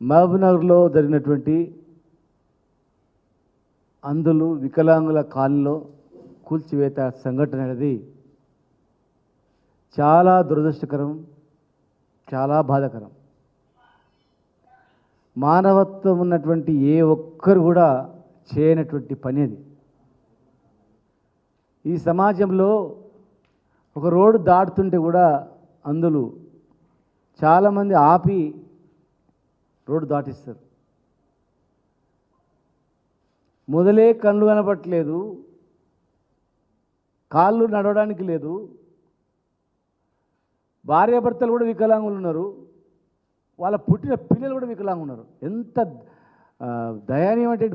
మహబూబ్నగర్లో జరిగినటువంటి అందులు వికలాంగుల కాలనీలో కూల్చివేత సంఘటన అనేది చాలా దురదృష్టకరం చాలా బాధాకరం. మానవత్వం ఉన్నటువంటి ఏ ఒక్కరు కూడా చేయనటువంటి పని అది. ఈ సమాజంలో ఒక రోడ్డు దాటుతుంటే కూడా అందులో చాలామంది ఆపి రోడ్డు దాటిస్తారు. మొదలే కళ్ళు కనపట్లేదు కాళ్ళు నడవడానికి లేదు. భార్యాభర్తలు కూడా వికలాంగులు ఉన్నారు. వాళ్ళ పుట్టిన పిల్లలు కూడా వికలాంగులు ఉన్నారు. ఎంత ఆ,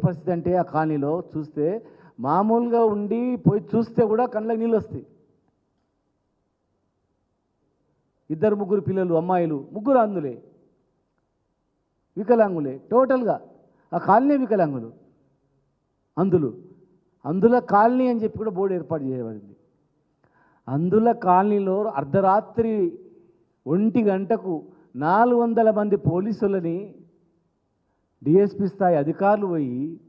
పరిస్థితి అంటే ఆ కాలనీలో చూస్తే మామూలుగా ఉండి పోయి చూస్తే కూడా కళ్ళకి నీళ్ళు వస్తాయి. ఇద్దరు ముగ్గురు పిల్లలు అమ్మాయిలు ముగ్గురు అందులే వికలాంగులే టోటల్గా. ఆ కాలనీ వికలాంగులు. అందులు. అందుల కాలనీ అని చెప్పి కూడా బోర్డు ఏర్పాటు చేయబడింది. అందుల కాలనీలో అర్ధరాత్రి ఒంటి గంటకు నాలుగు వందల మంది పోలీసులని డిఎస్పి స్థాయి అధికారులు పోయి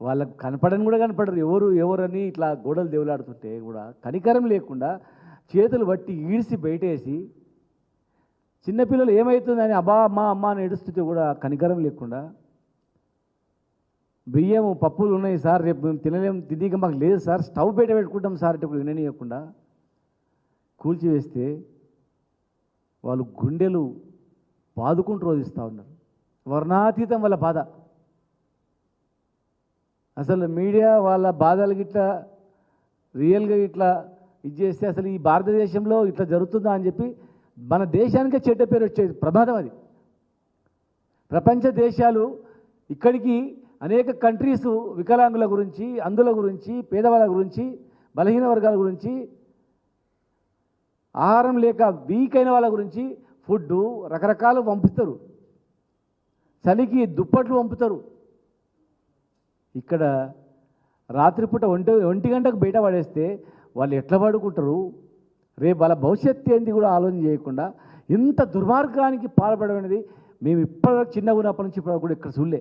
వాళ్ళకు కనపడని కూడా కనపడరు. ఎవరు ఎవరని ఇట్లా గోడలు దేవులాడుతుంటే కూడా కనికరం లేకుండా చేతులు బట్టి ఈడ్చి బయటేసి చిన్నపిల్లలు ఏమవుతుందని అబ్బా అమ్మ అమ్మ అని ఏడుస్తుంటే కూడా కనికరం లేకుండా బియ్యం పప్పులు ఉన్నాయి సార్ రేపు మేము తినలేము తినక మాకు లేదు సార్ స్టవ్ బయట పెట్టుకుంటాం సార్ అంటే ఇప్పుడు విననీయకుండా కూల్చివేస్తే వాళ్ళు గుండెలు బాదుకుంటూ రోధిస్తూ ఉన్నారు. వర్ణాతీతం వాళ్ళ బాధ. అసలు మీడియా వాళ్ళ బాధలు గిట్లా రియల్గా ఇట్లా ఇది చేస్తే అసలు ఈ భారతదేశంలో ఇట్లా జరుగుతుందా అని చెప్పి మన దేశానికే చెడ్డ పేరు వచ్చేది. ప్రమాదం అది. ప్రపంచ దేశాలు ఇక్కడికి అనేక కంట్రీస్ వికలాంగుల గురించి అందుల గురించి పేదవాళ్ళ గురించి బలహీన వర్గాల గురించి ఆహారం లేక వీక్ అయిన వాళ్ళ గురించి ఫుడ్ రకరకాలు పంపిస్తారు. చలికి దుప్పట్లు పంపుతారు. ఇక్కడ రాత్రిపూట ఒంటి ఒంటి గంటకు బయట పడేస్తే వాళ్ళు ఎట్లా పడుకుంటారు? రేపు వాళ్ళ భవిష్యత్తు ఏంది కూడా ఆలోచన చేయకుండా ఇంత దుర్మార్గానికి పాల్పడమనేది మేము ఇప్పటివరకు చిన్నగా ఉన్నప్పటి నుంచి ఇప్పటివరకు కూడా ఇక్కడ చూడలే.